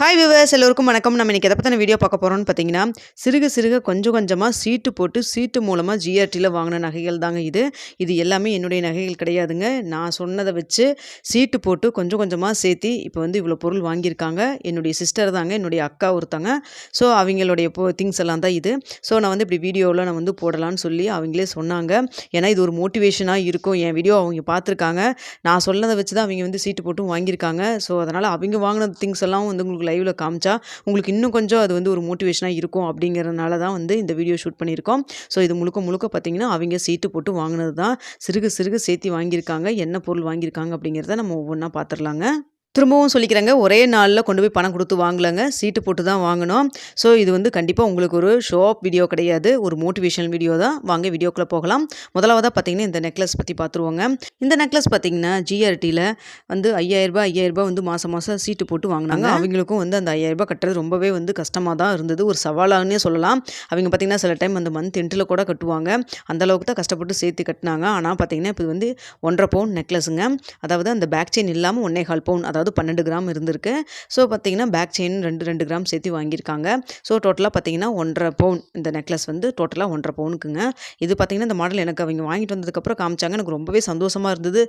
Hi viewers எல்லோருக்கும் வணக்கம். நம்ம இன்றைக்கி எதை பற்றின வீடியோ பார்க்க போகிறோம்னு பார்த்தீங்கன்னா சிறுக சிறுக கொஞ்சம் கொஞ்சமாக சீட்டு போட்டு சீட்டு மூலமாக ஜிஆர்டியில் வாங்கின நகைகள் தாங்க இது. இது எல்லாமே என்னுடைய நகைகள் கிடையாதுங்க. நான் சொன்னதை வச்சு சீட்டு போட்டு கொஞ்சம் கொஞ்சமாக சேர்த்து இப்போ வந்து இவ்வளோ பொருள் வாங்கியிருக்காங்க. என்னுடைய சிஸ்டர் தாங்க என்னுடைய அக்கா ஒருத்தங்க. ஸோ அவங்களுடைய போ திங்ஸ் எல்லாம் தான் இது. ஸோ நான் வந்து இப்படி வீடியோவில் நான் வந்து போடலான்னு சொல்லி அவங்களே சொன்னாங்க. ஏன்னா இது ஒரு மோட்டிவேஷனாக இருக்கும். என் வீடியோ அவங்க பார்த்துருக்காங்க. நான் சொன்னதை வச்சு தான் அவங்க வந்து சீட்டு போட்டும் வாங்கியிருக்காங்க. ஸோ அதனால் அவங்க வாங்கின திங்ஸ் எல்லாம் வந்து உங்களுக்கு லைவில் காமிச்சா உங்களுக்கு இன்னும் கொஞ்சம் அது வந்து ஒரு மோட்டிவேஷனாக இருக்கும் அப்படிங்கிறதுனால தான் வந்து இந்த வீடியோ ஷூட் பண்ணியிருக்கோம். ஸோ இது முழுக்க முழுக்க பார்த்தீங்கன்னா அவங்க சீட்டு போட்டு வாங்கினது தான் சிறுக சிறுக சேர்த்து வாங்கியிருக்காங்க. என்ன பொருள் வாங்கியிருக்காங்க அப்படிங்கிறத நம்ம ஒவ்வொன்றா பார்த்துடலாங்க திரும்பவும் சொல்லிக்கிறேங்க ஒரே நாளில் கொண்டு போய் பணம் கொடுத்து வாங்கலைங்க சீட்டு போட்டு தான் வாங்கினோம் ஸோ இது வந்து கண்டிப்பாக உங்களுக்கு ஒரு ஷோ ஆஃப் வீடியோ கிடையாது ஒரு மோட்டிவேஷனல் வீடியோ தான். வாங்க வீடியோக்குள்ளே போகலாம். முதலாவதாக பார்த்தீங்கன்னா இந்த நெக்லஸ் பற்றி பார்த்துருவோங்க இந்த நெக்லஸ் பார்த்தீங்கன்னா ஜிஆர்டியில் வந்து ஐயாயிரரூபா ஐயாயிரரூபா வந்து மாதம் மாதம் சீட்டு போட்டு வாங்கினாங்க. அவங்களுக்கும் வந்து அந்த ஐயாயிரரூபா கட்டுறது ரொம்பவே வந்து கஷ்டமாக தான் இருந்தது. ஒரு சவாலாகனே சொல்லலாம். அவங்க பார்த்திங்கன்னா சில டைம் அந்த மந்த் எண்டில் கூட கட்டுவாங்க. அந்த அளவுக்கு தான் கஷ்டப்பட்டு சேர்த்து கட்டினாங்க. ஆனால் பார்த்தீங்கன்னா இப்போ வந்து ஒன்றரை பவுன் நெக்லஸுங்க அதாவது அந்த பேக் செயின் இல்லாமல் ஒன்றே கால் பவுன் அதாவது அதாவது பன்னெண்டு கிராம் இருந்திருக்கு. ஸோ பார்த்தீங்கன்னா பேக் செயின் ரெண்டு ரெண்டு கிராம் சேர்த்து வாங்கியிருக்காங்க. ஸோ டோட்டலாக பார்த்தீங்கன்னா ஒன்றரை பவுன் இந்த நெக்லஸ் வந்து டோட்டலாக ஒன்றரை பவுனுக்குங்க இது பார்த்தீங்கன்னா இந்த மாடல் எனக்கு அவங்க வாங்கிட்டு வந்ததுக்கப்புறம் காமிச்சாங்க. எனக்கு ரொம்பவே சந்தோஷமாக இருந்தது.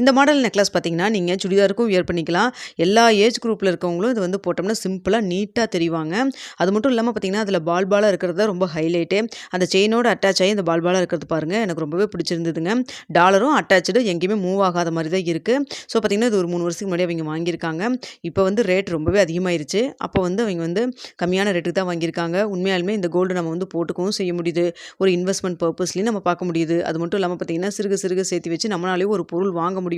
இந்த மாடல் நெக்லஸ் பார்த்தீங்கன்னா நீங்கள் சுடிதாருக்கும் வியர் பண்ணிக்கலாம். எல்லா ஏஜ் குரூப்பில் இருக்கவங்களும் இது வந்து போட்டோம்னா சிம்பிளாக நீட்டாக தெரிவாங்க. அது மட்டும் இல்லாமல் பார்த்தீங்கன்னா அதில் பால் பாலாக இருக்கிறது ரொம்ப ஹைலைட்டு அந்த செயினோட அட்டாச் ஆகி அந்த பால் பாலாக இருக்கிறது பாருங்கள் எனக்கு ரொம்பவே பிடிச்சிருந்ததுங்க. டாலரும் அட்டாச்சு எங்கேயுமே மூவ் ஆகாத மாதிரி தான் இருக்குது ஸோ பார்த்தீங்கன்னா இது ஒரு மூணு வருஷத்துக்கு முன்னாடி அவங்க வாங்கியிருக்காங்க. இப்போ வந்து ரேட் ரொம்பவே அதிகமாயிருச்சு. அப்போ வந்து அவங்க வந்து கம்மியான ரேட்டுக்கு தான் வாங்கியிருக்காங்க. உண்மையாலுமே இந்த கோல்டு நம்ம வந்து போட்டுக்கவும் செய்ய முடியுது. ஒரு இன்வெஸ்ட்மெண்ட் பர்பஸ்லையும் நம்ம பார்க்க முடியுது. அது மட்டும் இல்லாமல் பார்த்தீங்கன்னா சிறுக சிறுக சேர்த்து வச்சு நம்மளாலேயும் ஒரு பொருள் வாங்க முடியும்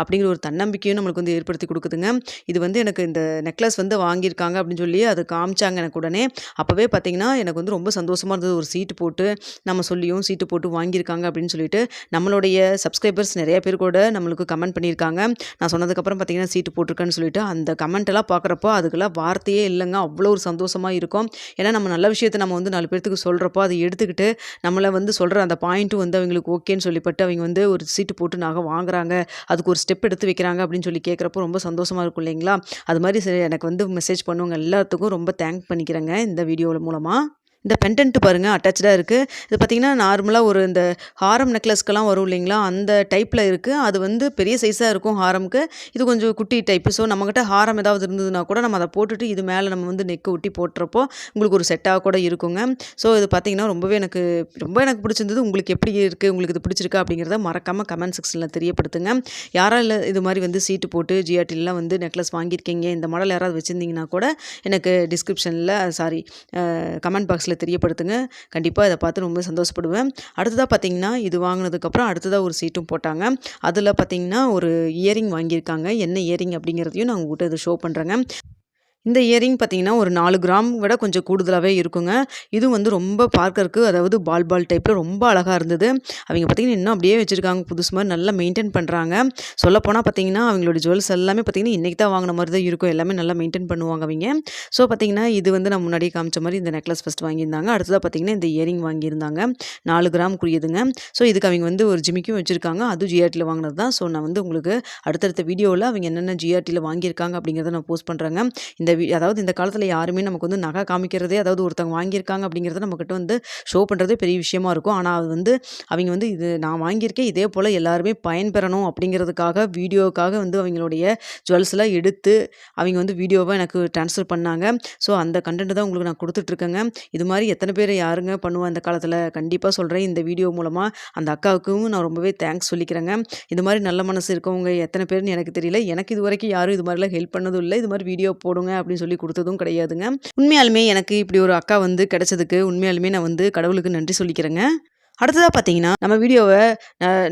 அப்படிங்கிற ஒரு தன்னம்பிக்கையும் நம்மளுக்கு வந்து ஏற்படுத்தி கொடுக்குதுங்க. இது வந்து எனக்கு இந்த நெக்லஸ் வந்து வாங்கியிருக்காங்க அப்படின்னு சொல்லி அது காமிச்சாங்க எனக்கு உடனே. அப்போவே பார்த்தீங்கன்னா எனக்கு வந்து ரொம்ப சந்தோஷமாக இருந்தது. ஒரு சீட்டு போட்டு நம்ம சொல்லியும் சீட்டு போட்டு வாங்கியிருக்காங்க அப்படின்னு சொல்லிட்டு நம்மளுடைய சப்ஸ்கிரைபர்ஸ் நிறைய பேர் கூட நம்மளுக்கு கமெண்ட் பண்ணியிருக்காங்க. நான் சொன்னதுக்கப்புறம் பார்த்தீங்கன்னா சீட்டு போட்டிருக்கேன்னு சொல்லிட்டு அந்த கமெண்ட்டெல்லாம் பார்க்குறப்போ அதுக்கெல்லாம் வார்த்தையே இல்லைங்க. அவ்வளோ ஒரு சந்தோஷமாக இருக்கும். ஏன்னா நம்ம நல்ல விஷயத்தை நம்ம வந்து நாலு பேர்த்துக்கு சொல்கிறப்போ அதை எடுத்துக்கிட்டு நம்மளை வந்து சொல்கிற அந்த பாயிண்ட்டும் வந்து அவங்களுக்கு ஓகேன்னு சொல்லிப்பட்டு அவங்க வந்து ஒரு சீட்டு போட்டு நகை வாங்குறாங்க. அதுக்கு ஒரு ஸ்டெப் எடுத்து வைக்கிறாங்க அப்படின்னு சொல்லி கேட்குறப்போ ரொம்ப சந்தோஷமாக இருக்கும் இல்லைங்களா? அது மாதிரி சரி எனக்கு வந்து மெசேஜ் பண்ணுவாங்க எல்லாத்துக்கும் ரொம்ப தேங்க் பண்ணிக்கிறேங்க இந்த வீடியோவில் மூலமாக இந்த பெண்டன்ட்டு பாருங்கள் அட்டாச்சாக இருக்குது இது பார்த்திங்கன்னா நார்மலாக ஒரு இந்த ஹாரம் நெக்லஸ்க்கெல்லாம் வரும் இல்லைங்களா? அந்த டைப்பில் இருக்குது அது வந்து பெரிய சைஸாக இருக்கும் ஹாரமுக்கு இது கொஞ்சம் குட்டி டைப்பு ஸோ நம்மக்கிட்ட ஹாரம் ஏதாவது இருந்ததுன்னா கூட நம்ம அதை போட்டுட்டு இது மேலே நம்ம வந்து நெக்கு ஒட்டி போட்டுறப்போ உங்களுக்கு ஒரு செட்டாக கூட இருக்குங்க. ஸோ இது பார்த்திங்கன்னா ரொம்பவே எனக்கு ரொம்ப எனக்கு பிடிச்சிருந்தது. உங்களுக்கு எப்படி இருக்குது உங்களுக்கு இது பிடிச்சிருக்கா? அப்படிங்கிறத மறக்காமல் கமெண்ட் செக்ஷனில் தெரியப்படுத்துங்க. யாராவது இல்லை இது மாதிரி வந்து சீட்டு போட்டு ஜிஆர்டிலாம் வந்து நெக்லஸ் வாங்கியிருக்கீங்க இந்த மாடல் யாராவது வச்சுருந்தீங்கன்னா கூட எனக்கு டிஸ்கிரிப்ஷனில் சாரி கமெண்ட் பாக்ஸில் தெரியப்படுத்துங்க. கண்டிப்பாக இதை பார்த்து ரொம்ப சந்தோஷப்படுவேன். அடுத்ததாக பார்த்தீங்கன்னா இது வாங்கினதுக்கப்புறம் அடுத்ததாக ஒரு சீட்டும் போட்டாங்க. அதில் பார்த்தீங்கன்னா ஒரு இயரிங் வாங்கியிருக்காங்க. என்ன இயரிங் அப்படிங்கிறதையும் நான் உங்கள்கிட்ட இதை ஷோ பண்ணுறேங்க இந்த இயரிங் பார்த்தீங்கன்னா ஒரு நாலு கிராம் விட கொஞ்சம் கூடுதலாகவே இருக்குங்க. இது வந்து ரொம்ப பார்க்கறக்கு அதாவது பால் பால் டைப்பில் ரொம்ப அழகாக இருந்தது. அவங்க பார்த்தீங்கன்னா இன்னும் அப்படியே வச்சுருக்காங்க. புதுசு மாதிரி நல்லா மெயின்டைன் பண்ணுறாங்க சொல்லப்போனால் பார்த்தீங்கன்னா அவங்களோட ஜுவல்ஸ் எல்லாமே பார்த்தீங்கன்னா இன்றைக்கி தான் வாங்கின மாதிரி தான் இருக்கும். எல்லாமே நல்லா மெயின்டைன் பண்ணுவாங்க அவங்க. ஸோ பார்த்தீங்கன்னா இது வந்து நான் முன்னாடியே காமிச்ச மாதிரி இந்த நெக்லஸ் ஃபஸ்ட் வாங்கியிருந்தாங்க. அடுத்ததாக பார்த்தீங்கன்னா இந்த இயரிங் வாங்கியிருந்தாங்க. நாலு கிராம் குறியதுங்க ஸோ இதுக்கு அவங்க வந்து ஒரு ஜிமிக்கும் வச்சுருக்காங்க. அதுவும் ஜிஆர்டியில் வாங்கினது தான். ஸோ நான் வந்து உங்களுக்கு அடுத்தடுத்த வீடியோவில் அவங்க என்னென்ன ஜிஆர்டியில் வாங்கியிருக்காங்க அப்படிங்கிறத நான் போஸ்ட் பண்ணுறேங்க இந்த அதாவது இந்த காலத்தில் யாருமே நமக்கு வந்து நகை காமிக்கிறதே அதாவது ஒருத்தவங்க வாங்கியிருக்காங்க அப்படிங்கிறத நம்மக்கிட்ட வந்து ஷோ பண்ணுறதே பெரிய விஷயமா இருக்கும். ஆனால் அது வந்து அவங்க வந்து இது நான் வாங்கியிருக்கேன் இதே போல் எல்லாருமே பயன்பெறணும் அப்படிங்கிறதுக்காக வீடியோக்காக வந்து அவங்களுடைய ஜுவல்ஸ்லாம் எடுத்து அவங்க வந்து வீடியோவை எனக்கு ட்ரான்ஸ்ஃபர் பண்ணாங்க. ஸோ அந்த கண்டென்ட் தான் உங்களுக்கு நான் கொடுத்துட்ருக்கேங்க. இது மாதிரி எத்தனை பேர் யாருங்க பண்ணுவேன் அந்த காலத்தில்? கண்டிப்பாக சொல்கிறேன் இந்த வீடியோ மூலமாக அந்த அக்காவுக்கும் நான் ரொம்பவே தேங்க்ஸ் சொல்லிக்கிறேங்க. இது மாதிரி நல்ல மனசு இருக்கவங்க எத்தனை பேர்னு எனக்கு தெரியல. எனக்கு இது வரைக்கும் யாரும் இது மாதிரிலாம் ஹெல்ப் பண்ணதும் இல்லை. இது மாதிரி வீடியோ போடுங்க அப்படின்னு சொல்லி கொடுத்ததும் கிடையாதுங்க. உண்மையாலுமே எனக்கு இப்படி ஒரு அக்கா வந்து கிடைச்சதுக்கு உண்மையாலுமே நான் வந்து கடவுளுக்கு நன்றி சொல்லிக்கிறேங்க. அடுத்ததாக பார்த்தீங்கன்னா நம்ம வீடியோவை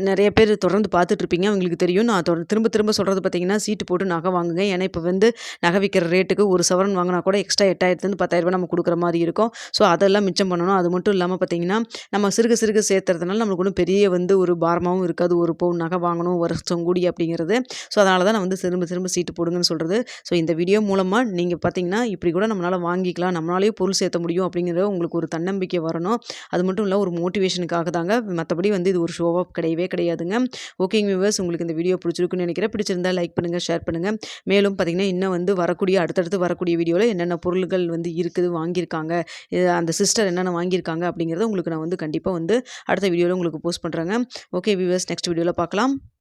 நிறைய பேர் தொடர்ந்து பார்த்துட்ருப்பீங்க அவங்களுக்கு தெரியும். நான் தொடர் திரும்ப திரும்ப சொல்கிறது பார்த்தீங்கன்னா சீட்டு போட்டு நகை வாங்குங்க. ஏன்னா இப்போ வந்து நகை விற்கிற ரேட்டுக்கு ஒரு சவரன் வாங்கினா கூட எக்ஸ்ட்ரா எட்டாயிரத்துலேருந்து பத்தாயிரரூபா நம்ம கொடுக்குற மாதிரி இருக்கும். ஸோ அதெல்லாம் மிச்சம் பண்ணணும். அது மட்டும் இல்லாமல் பார்த்தீங்கன்னா நம்ம சிறுக சிறுக சேர்த்துறதுனால நம்மளுக்கு ஒன்றும் பெரிய வந்து ஒரு பாரமாகவும் இருக்காது. ஒரு பவுன் நகை வாங்கணும் வருஷம் கூடி அப்படிங்கிறது. ஸோ அதனால தான் நான் வந்து திரும்ப திரும்ப சீட்டு போடுங்கன்னு சொல்கிறது ஸோ இந்த வீடியோ மூலமாக நீங்கள் பார்த்தீங்கன்னா இப்படி கூட நம்மளால் வாங்கிக்கலாம். நம்மளாலேயே பொருள் சேர்த்த முடியும் அப்படிங்கிற உங்களுக்கு ஒரு தன்னம்பிக்கை வரணும். அது மட்டும் இல்லை ஒரு மோட்டிவேஷனுக்கு காட்டுறதுக்காக தாங்க மற்றபடி வந்து இது ஒரு ஷோவாக கிடையவே கிடையாதுங்க. ஓகேங்க வியூவர்ஸ் உங்களுக்கு இந்த வீடியோ பிடிச்சிருக்குன்னு நினைக்கிறேன். பிடிச்சிருந்தா லைக் பண்ணுங்கள் ஷேர் பண்ணுங்கள் மேலும் பார்த்திங்கன்னா இன்னும் வந்து வரக்கூடிய அடுத்தடுத்து வரக்கூடிய வீடியோவில் என்னென்ன பொருள்கள் வந்து இருக்குது வாங்கியிருக்காங்க அந்த சிஸ்டர் என்னென்ன வாங்கியிருக்காங்க அப்படிங்கிறத உங்களுக்கு நான் வந்து கண்டிப்பாக வந்து அடுத்த வீடியோவில் உங்களுக்கு போஸ்ட் பண்ணுறேங்க ஓகே வியூவர்ஸ் நெக்ஸ்ட் வீடியோவில் பார்க்கலாம்